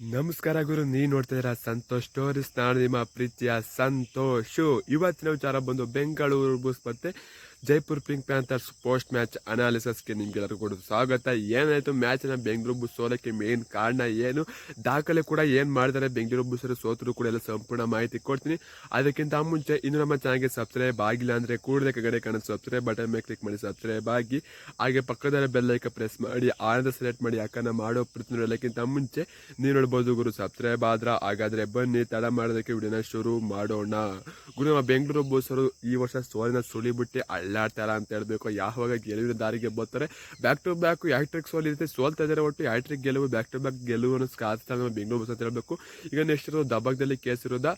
ನಮಸ್ಕಾರ ಗುರು ನೀ ನೋಡ್ತಾ ಇದ್ದೀರಾ ಸಂತೋಷ್ ಸ್ಟೋರೀಸ್ ನಾನು ನಿಮ್ಮ ಪ್ರೀತಿಯ ಸಂತೋಷು. ಇವತ್ತಿನ ವಿಚಾರ ಬಂದು ಬೆಂಗಳೂರು ಬುಸ್ ಮತ್ತೆ Jaipur pink panthers post match ಅನಾಲಿಸಿಸ್ಗೆ ನಿಮ್ಗೆಲ್ಲರಿಗೂ ಕೊಡೋದು ಸ್ವಾಗತ. ಏನಾಯ್ತು ಮ್ಯಾಚ್ನ ಬೆಂಗಳೂರು ಬುಸ್ ಸೋಲಕ್ಕೆ ಮೇನ್ ಕಾರಣ ಏನು? ದಾಖಲೆ ಕೂಡ ಏನು ಮಾಡಿದ್ದಾರೆ ಬೆಂಗಳೂರು ಬುಸ್ಸರು ಸೋತರು ಕೂಡ ಎಲ್ಲ ಸಂಪೂರ್ಣ ಮಾಹಿತಿ ಕೊಡ್ತೀನಿ. ಅದಕ್ಕಿಂತ ಮುಂಚೆ ಇನ್ನು ನಮ್ಮ ಚಾನಲ್ಗೆ ಸಬ್ಸ್ಕ್ರೈಬ್ ಆಗಿಲ್ಲ ಅಂದರೆ ಕೂಡಲೇ ಕಡೆ ಕಾಣೋ ಸಬ್ಸ್ಕ್ರೈಬ್ ಬಟನ್ ಮೇಲೆ ಕ್ಲಿಕ್ ಮಾಡಿ ಸಬ್ಸ್ಕ್ರೈಬ್ ಆಗಿ. ಹಾಗೆ ಪಕ್ಕದಲ್ಲಿ ಬೆಲ್ಲೈಕ ಪ್ರೆಸ್ ಮಾಡಿ, ಆನಂದ ಸೆಲೆಕ್ಟ್ ಮಾಡಿ, ಯಾಕಂದ್ರೆ ಮಾಡೋ ಪ್ರತಿ ಎಲ್ಲಕ್ಕಿಂತ ಮುಂಚೆ ನೀವು ನೋಡ್ಬೋದು ಗುರು ಸಬ್ಸ್ಕ್ರೈಬ್ ಆದ್ರ ಹಾಗಾದ್ರೆ ಬನ್ನಿ, ತಡ ಮಾಡೋದಕ್ಕೆ ವಿಡಿಯೋನ ಶುರು ಮಾಡೋಣ. ಗುರು ನಮ್ಮ ಬೆಂಗಳೂರು ಬೋಸರು ಈ ವರ್ಷ ಸೋಲಿನ ಸುಳಿಬಿಟ್ಟು ಅಳ್ಳಾಡ್ತಾರ ಅಂತ ಹೇಳ್ಬೇಕು. ಯಾವಾಗ ಗೆಲುವಿನ ದಾರಿಗೆ ಬರ್ತಾರೆ? ಬ್ಯಾಕ್ ಟು ಬ್ಯಾಕ್ ಹ್ಯಾಟ್ರಿಕ್ ಸೋಲ್ ಇರುತ್ತೆ. ಸೋಲ್ತಾ ಇದ್ದಾರೆ ಒಟ್ಟು ಹ್ಯಾಟ್ರಿಕ್ ಗೆಲುವು ಬ್ಯಾಕ್ ಟು ಬ್ಯಾಕ್ ಗೆಲುವನ್ನು ಸಾಧಿಸ್ತಾರೆ ನಮ್ಮ ಬೆಂಗಳೂರು ಬೋಸ್ ಅಂತ ಹೇಳ್ಬೇಕು. ಈಗ ನೆಕ್ಸ್ಟ್ ಇರೋದು ದಬ್ಬಕ್ದಲ್ಲಿ ಕೇಸ್ ಇರೋದ?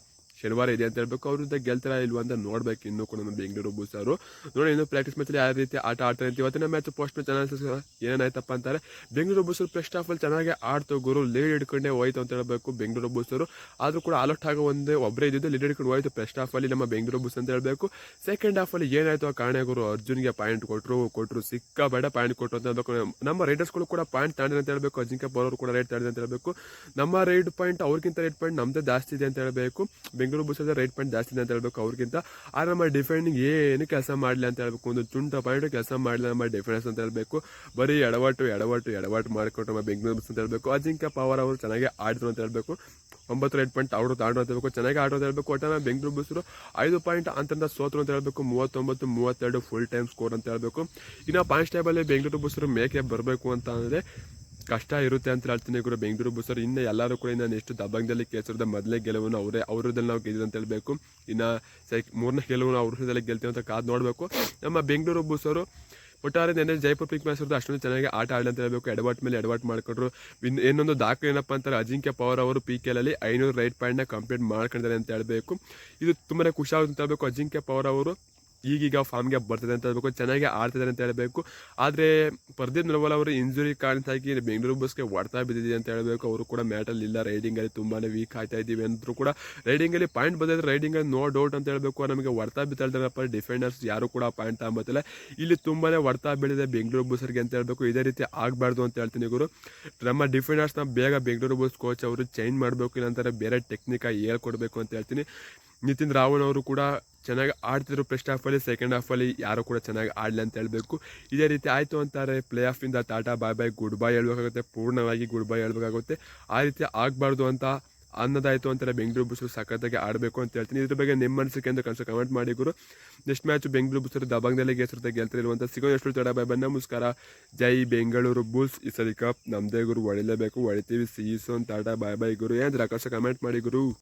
ಶನಿವಾರ ಇದೆ ಅಂತ ಹೇಳ್ಬೇಕು. ಅವ್ರಿಂದ ಗೆಲ್ತಾರ ಇಲ್ವಾ ಅಂತ ನೋಡ್ಬೇಕು. ಇನ್ನೂ ಕೂಡ ನಮ್ಮ ಬೆಂಗಳೂರು ಬೂಸರು ನೋಡಿ, ಇನ್ನು ಪ್ರಾಕ್ಟೀಸ್ ಮ್ಯಾಚಲ್ಲಿ ಯಾವ ರೀತಿ ಆಟ ಆಡ್ತಾರೆ ಅಂತ ಇವತ್ತಿನ ಮ್ಯಾಚ್ ಪೋಸ್ಟ್ ಮ್ಯಾಚ್ ಅನಾಲಿಸಿಸ್ ಏನಾಯ್ತಪ್ಪ ಅಂತಾರೆ. ಬೆಂಗಳೂರು ಬುಲ್ಸ್ ಫಸ್ಟ್ ಆಫ್ ಅಲ್ಲಿ ಚೆನ್ನಾಗಿ ಆಡ್ತು. ಗುರು ಲೀಡ್ ಹಿಡ್ಕೊಂಡೇ ಹೋಯ್ತು ಅಂತ ಹೇಳ್ಬೇಕು ಬೆಂಗಳೂರು ಬೂಸರು ಆದ್ರೂ ಕೂಡ ಆಲೌಟ್ ಆಗೋ ಒಂದೇ ಒಬ್ಬರೇ ಇದ್ದಿದ್ದು ಲೀಡ್ ಹಿಡ್ಕೊಂಡು ಹೋಯ್ತು ಫಸ್ಟ್ ಆಫ್ ಅಲ್ಲಿ ನಮ್ಮ ಬೆಂಗಳೂರು ಬೂಸ್ ಅಂತ ಹೇಳ್ಬೇಕು. ಸೆಕೆಂಡ್ ಹಾಫ್ ಅಲ್ಲಿ ಏನಾಯ್ತು ಆ ಕಾರಣ ಗುರು? ಅರ್ಜುನ್ಗೆ ಪಾಯಿಂಟ್ ಕೊಟ್ಟರು ಕೊಟ್ಟರು ಸಿಕ್ಕಾಬೇಡ ಪಾಯಿಂಟ್ ಕೊಟ್ಟರು ಅಂತ ಹೇಳ್ಬೇಕು. ನಮ್ಮ ರೈಡರ್ಸ್ಗಳು ಕೂಡ ಪಾಯಿಂಟ್ ತಾಂಡಿದೆ ಅಂತ ಹೇಳ್ಬೇಕು. ಅಜಿಂಕ್ಯ ಬೌಲರ್ ಕೂಡ ರೈಡ್ ತಾಂಡಿದೆ ಅಂತ ಹೇಳ್ಬೇಕು. ನಮ್ಮ ರೈಡ್ ಪಾಯಿಂಟ್ ಅವ್ರಿಗಿಂತ ರೈಡ್ ಪಾಯಿಂಟ್ ನಮ್ದೇ ಜಾಸ್ತಿ ಇದೆ ಅಂತ ಹೇಳ್ಬೇಕು. ಬೆಂಗಳೂರು ಬುಸ್ ರೈಟ್ ಪಾಯಿಂಟ್ ಜಾಸ್ತಿ ಅಂತ ಹೇಳ್ಬೇಕು ಅವ್ರಿಗಿಂತ. ಆದ್ರೆ ನಮ್ಮ ಡಿಫೆಂಡಿಂಗ್ ಏನು ಕೆಲಸ ಮಾಡಲಿ ಅಂತ ಹೇಳ್ಬೇಕು. ಒಂದು ಚುಂಟ ಪಾಯಿಂಟ್ ಕೆಲಸ ಮಾಡಲಿ ನಮ್ಮ ಡಿಫೆನ್ಸ್ ಅಂತ ಹೇಳ್ಬೇಕು. ಬರೀ ಎಡವಟ್ಟು ಎಡವಟ್ಟು ಎಡವಟ್ಟು ಮಾಡಿಕೊಟ್ಟು ನಮ್ಮ ಬೆಂಗಳೂರು ಬಸ್ ಅಂತ ಹೇಳ್ಬೇಕು. ಅಜಿಂಕ್ಯ ಪವರ್ ಅವರು ಚೆನ್ನಾಗಿ ಆಡಿದ್ರು ಅಂತ ಹೇಳ್ಬೇಕು. ಒಂಬತ್ತು ರೈಟ್ ಪಾಯಿಂಟ್ ಅವರು ತಾಂಡ್ರು ಅಂತ ಹೇಳ್ಬೇಕು. ಚೆನ್ನಾಗಿ ಆಡೋದು ಹೇಳ್ಬೇಕು. ನಮ್ಮ ಬೆಂಗಳೂರು ಬಸ್ಸರು ಐದು ಪಾಯಿಂಟ್ ಅಂತಂದ ಸೋತರು ಅಂತ ಹೇಳ್ಬೇಕು. ಮೂವತ್ತೊಂಬತ್ತು, ಮೂವತ್ತೆರಡು ಫುಲ್ ಟೈಮ್ ಸ್ಕೋರ್ ಅಂತ ಹೇಳ್ಬೇಕು. ಇನ್ನು ಪಾಯಿಂಟ್ ಟೇಬಲ್ ಬೆಂಗಳೂರು ಬಸ್ಸರು ಮೇಕೆ ಬರಬೇಕು ಅಂತ ಅಂದರೆ ಕಷ್ಟ ಇರುತ್ತೆ ಅಂತ ಹೇಳ್ತೀನಿ ಕೂಡ ಬೆಂಗಳೂರು ಬಸ್ಸರು ಇನ್ನು ಎಲ್ಲರೂ ಕೂಡ ಇನ್ನು ಎಷ್ಟು ದಬ್ಬಂಗದಲ್ಲಿ ಕೇಸರದ ಮೊದಲೇ ಗೆಲುವನ್ನು ಅವರೇ ಅವರದಲ್ಲಿ ನಾವು ಗೆದ್ದಿದೆ ಅಂತ ಹೇಳಬೇಕು. ಇನ್ನು ಸೈಕ್ ಮೂರನೇ ಗೆಲುವನ್ನು ಅವ್ರದಲ್ಲಿ ಗೆಲ್ತೀವಿ ಅಂತ ಕಾದು ನೋಡಬೇಕು. ನಮ್ಮ ಬೆಂಗಳೂರು ಬಸ್ಸರು ಒಟ್ಟಾರೆ ನೆನ್ನೆ ಜೈಪುರ್ ಪಿಕ್ ಮ್ಯಾಚ್ ಅಷ್ಟೊಂದು ಚೆನ್ನಾಗಿ ಆಟ ಆಡಲಿ ಅಂತ ಹೇಳಬೇಕು. ಎಡವಾಟ್ ಮೇಲೆ ಎಡವಾಟ್ ಮಾಡ್ಕೊಂಡ್ರು. ಇನ್ ಇನ್ನೊಂದು ದಾಖಲೆ ಏನಪ್ಪ ಅಂತಾರೆ, ಅಜಿಂಕ್ಯ ಪವರ್ ಅವರು ಪಿ ಕೆಲಲ್ಲಿ ಐನೂರು ರೈಟ್ ಪಾಯಿಂಟ್ನ ಕಂಪ್ಲೀಟ್ ಮಾಡ್ಕೊಂಡಿದ್ದಾರೆ ಅಂತ ಹೇಳಬೇಕು. ಇದು ತುಂಬಾ ಖುಷಿ ಆಗುತ್ತೆ ಅಂತ ಹೇಳಬೇಕು. ಅಜಿಂಕ್ಯ ಪವರ್ ಅವರು ಈಗೀಗ ಫಾರ್ಮ್ಗೆ ಬರ್ತದೆ ಅಂತ ಹೇಳ್ಬೇಕು, ಚೆನ್ನಾಗಿ ಆಡ್ತಿದ್ದಾರೆ ಅಂತ ಹೇಳಬೇಕು. ಆದರೆ ಪ್ರದೀಪ್ ನರ್ವಾಲ್ ಅವರು ಇಂಜುರಿ ಕಾರಣಕ್ಕಾಗಿ ಬೆಂಗಳೂರು ಬಸ್ಗೆ ಹೊಡ್ತಾ ಬಿದ್ದಿದೆ ಅಂತ ಹೇಳಬೇಕು. ಅವರು ಕೂಡ ಮ್ಯಾಟಲ್ಲಿ ಇಲ್ಲ ರೈಡಿಂಗಲ್ಲಿ ತುಂಬಾ ವೀಕ್ ಆಗ್ತಾ ಇದ್ದೀವಿ ಅಂದರೂ ಕೂಡ ರೈಡಿಂಗಲ್ಲಿ ಪಾಯಿಂಟ್ ಬಂದಿದ್ರೆ ರೈಡಿಂಗಲ್ಲಿ ನೋ ಡೌಟ್ ಅಂತ ಹೇಳಬೇಕು. ನಮಗೆ ಹೊಡ್ತಾ ಬಿದ್ದಾಳ್ತಾರಪ್ಪ ಡಿಫೆಂಡರ್ಸ್ ಯಾರು ಕೂಡ ಪಾಯಿಂಟ್ ತಗೊಂಬತ್ತಿಲ್ಲ. ಇಲ್ಲಿ ತುಂಬಾ ಹೊಡ್ತಾ ಬೀಳಿದೆ ಬೆಂಗಳೂರು ಬಸ್ಸರಿಗೆ ಅಂತ ಹೇಳಬೇಕು. ಇದೇ ರೀತಿ ಆಗಬಾರ್ದು ಅಂತ ಹೇಳ್ತೀನಿ ಗುರು. ನಮ್ಮ ಡಿಫೆಂಡರ್ಸ್ನ ಬೇಗ ಬೆಂಗಳೂರು ಬಸ್ ಕೋಚ್ ಅವರು ಚೇಂಜ್ ಮಾಡಬೇಕು ಇಲ್ಲಾಂತಾರೆ ಬೇರೆ ಟೆಕ್ನಿಕ್ ಹೇಳ್ಕೊಡ್ಬೇಕು ಅಂತ ಹೇಳ್ತೀನಿ. ನಿತಿನ್ ರಾವಣ್ ಅವರು ಕೂಡ ಚೆನ್ನಾಗಿ ಆಡ್ತಿದ್ರು ಫಸ್ಟ್ ಹಾಫಲ್ಲಿ ಸೆಕೆಂಡ್ ಹಾಫಲ್ಲಿ ಯಾರು ಕೂಡ ಚೆನ್ನಾಗಿ ಆಡಲಿ ಅಂತ ಹೇಳಬೇಕು. ಇದೇ ರೀತಿ ಆಯಿತು ಅಂತಾರೆ. Play ಆಫಿಂದ tata bye bye good bye ಹೇಳ್ಬೇಕಾಗುತ್ತೆ. ಪೂರ್ಣವಾಗಿ ಗುಡ್ ಬಾಯ್ ಹೇಳಬೇಕಾಗುತ್ತೆ. ಆ ರೀತಿ ಆಗಬಾರ್ದು ಅಂತ ಅನ್ನೋದಾಯಿತು ಅಂತಾರೆ. ಬೆಂಗಳೂರು ಬುಸರು ಸಖತ್ತಾಗಿ ಆಡಬೇಕು ಅಂತ ಹೇಳ್ತೀನಿ. ಇದ್ರ ಬಗ್ಗೆ ನಿಮ್ಮ ಅನಿಸಿಕೆ ಅಂತ ಕನಸು ಕಮೆಂಟ್ ಮಾಡಿ ಗುರು. ನೆಕ್ಸ್ಟ್ ಮ್ಯಾಚ್ ಬೆಂಗಳೂರು ಬುಸರು ದಬಂಗದಲ್ಲಿ ಗೆಲ್ಸಿರುತ್ತೆ ಗೆಲ್ತಿರುವಂಥ ಸಿಗೋ ಎಷ್ಟು ತಡ ಬಾಯ್ ಬನ್ನ ನಮಸ್ಕಾರ. ಜೈ ಬೆಂಗಳೂರು ಬುಲ್ಸ್ ಈ ಸರಿ ಕಪ್ ನಮ್ಮದೇ ಗುರು. ಹೊಡಿಲೇಬೇಕು ಹೊಡಿತೀವಿ ಸೀಸೋನ್ ಟಾಟಾ ಬಾಯ್ ಬಾಯ್ ಗುರು. ಏನಾದ್ರೆ ಆಕಾಶ ಕಮೆಂಟ್ ಮಾಡಿ ಗುರು.